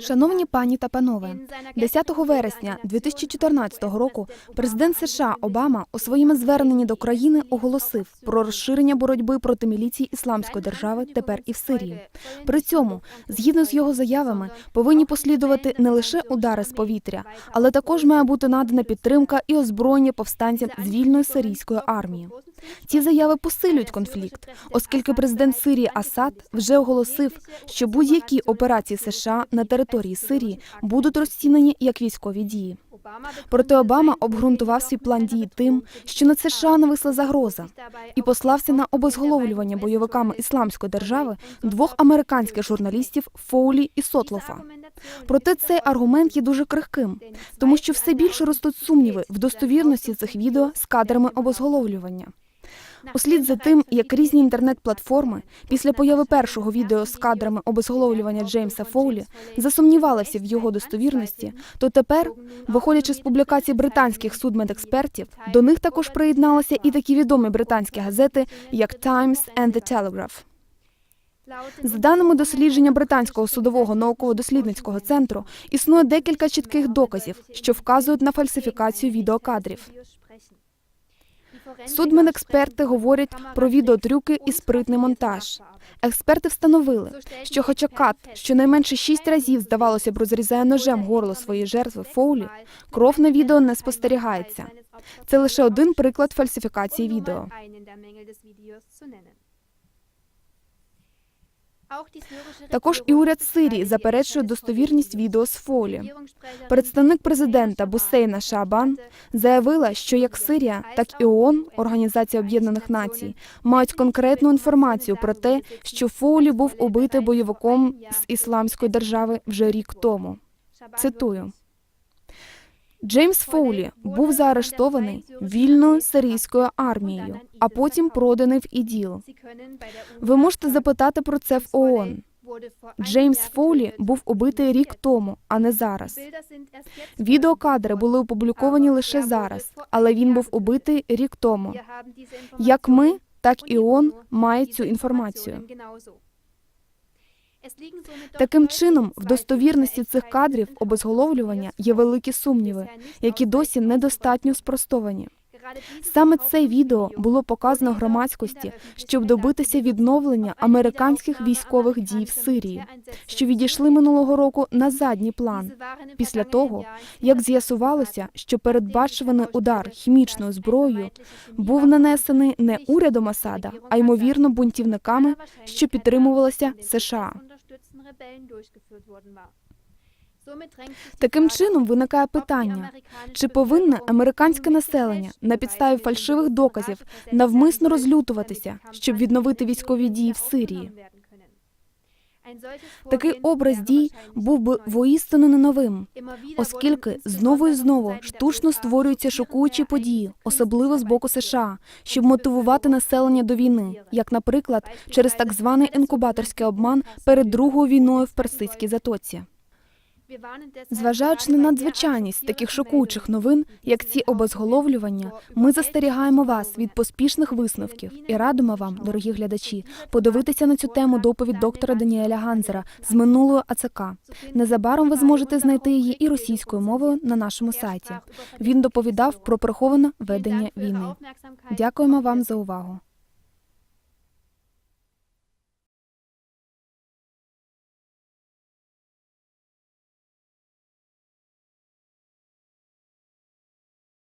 Шановні пані та панове, 10 вересня 2014 року президент США Обама у своєму зверненні до країни оголосив про розширення боротьби проти міліції ісламської держави тепер і в Сирії. При цьому, згідно з його заявами, повинні послідувати не лише удари з повітря, але також має бути надана підтримка і озброєння повстанцям з вільної сирійської армії. Ці заяви посилюють конфлікт, оскільки президент Сирії Асад вже оголосив, що будь-які операції США на території Сирії будуть розцінені як військові дії. Проте Обама обґрунтував свій план дії тим, що над США нависла загроза, і послався на обезголовлювання бойовиками ісламської держави двох американських журналістів Фоулі і Сотлофа. Проте цей аргумент є дуже крихким, тому що все більше ростуть сумніви в достовірності цих відео з кадрами обезголовлювання. Услід за тим, як різні інтернет-платформи після появи першого відео з кадрами обезголовлювання Джеймса Фоулі засумнівалися в його достовірності, то тепер, виходячи з публікацій британських судмедекспертів, до них також приєдналися і такі відомі британські газети, як Times and The Telegraph. За даними дослідження британського судового науково-дослідницького центру, існує декілька чітких доказів, що вказують на фальсифікацію відеокадрів. Судмедексперти говорять про відеотрюки і спритний монтаж. Експерти встановили, що хоча кат щонайменше шість разів, здавалося б, розрізає ножем горло своєї жертви Фоулі, кров на відео не спостерігається. Це лише один приклад фальсифікації відео. Також і уряд Сирії заперечує достовірність відео з Фолі. Представник президента Бусейна Шабан заявила, що як Сирія, так і ООН, Організація Об'єднаних Націй, мають конкретну інформацію про те, що Фоулі був убитий бойовиком з ісламської держави вже рік тому. Цитую. Джеймс Фоулі був заарештований вільною сирійською армією, а потім проданий в іділ. Ви можете запитати про це в ООН. Джеймс Фоулі був убитий рік тому, а не зараз. Відеокадри були опубліковані лише зараз, але він був убитий рік тому. Як ми, так і ООН має цю інформацію. Таким чином, в достовірності цих кадрів обезголовлювання є великі сумніви, які досі недостатньо спростовані. Саме це відео було показано громадськості, щоб добитися відновлення американських військових дій в Сирії, що відійшли минулого року на задній план. Після того, як з'ясувалося, що передбачуваний удар хімічною зброєю був нанесений не урядом Асада, а ймовірно бунтівниками, що підтримувалися США. Таким чином виникає питання: чи повинне американське населення на підставі фальшивих доказів навмисно розлютуватися, щоб відновити військові дії в Сирії? Такий образ дій був би воістину не новим, оскільки знову і знову штучно створюються шокуючі події, особливо з боку США, щоб мотивувати населення до війни, як, наприклад, через так званий інкубаторський обман перед другою війною в Персидській затоці. Зважаючи на надзвичайність таких шокуючих новин, як ці обезголовлювання, ми застерігаємо вас від поспішних висновків і радимо вам, дорогі глядачі, подивитися на цю тему доповідь доктора Даніеля Ганзера з минулого АЦК. Незабаром ви зможете знайти її і російською мовою на нашому сайті. Він доповідав про приховане ведення війни. Дякуємо вам за увагу.